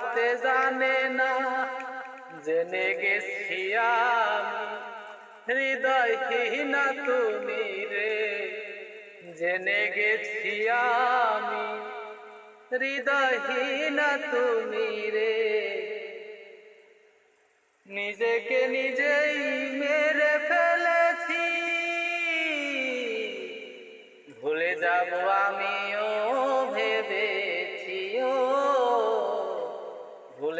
ভালোবাসতে জানে না। জেনে গেছি হৃদয়হীন তুমি রে। জেনে গেছি আমি, হৃদয়হীন তুমি রে। নিজেকে নিজেই মেরে ফেলেছি। ভুলে যাব আমিও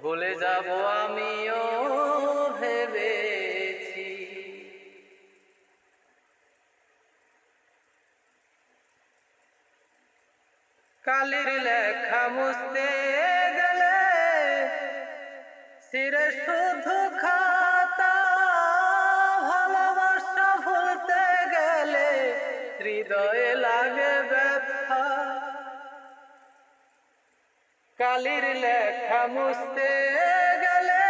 ভুলে যাব আমিও ভেবেছি। কালির লেখা মুছতে গেলে সিরে শুধু খাতা কালির লেখা মুছতে গেলে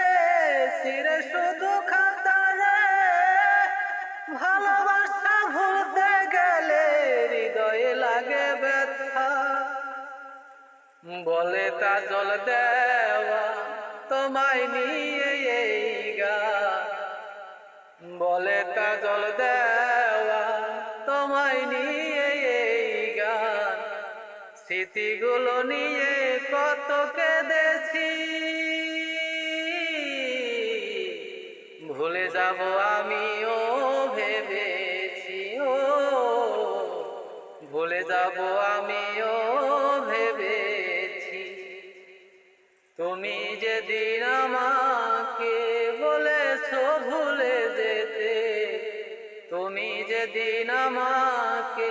সিরে শুধু খাতা রে। ভালোবাসা ভুলতে গেলে হৃদয়ে লাগে ব্যথা। বলে তা জল দেওয়া তোমায় নিয়ে এই গা। বলে তা জল দেওয়া স্মৃতিগুলো নিয়ে কত কেঁদেছি। ভুলে যাব আমিও, ভেবেছি ও। ভুলে যাব আমিও, ভেবেছি। তুমি যেদিন আমাকে বলেছ ভুলে যেতে, তুমি যেদিন আমাকে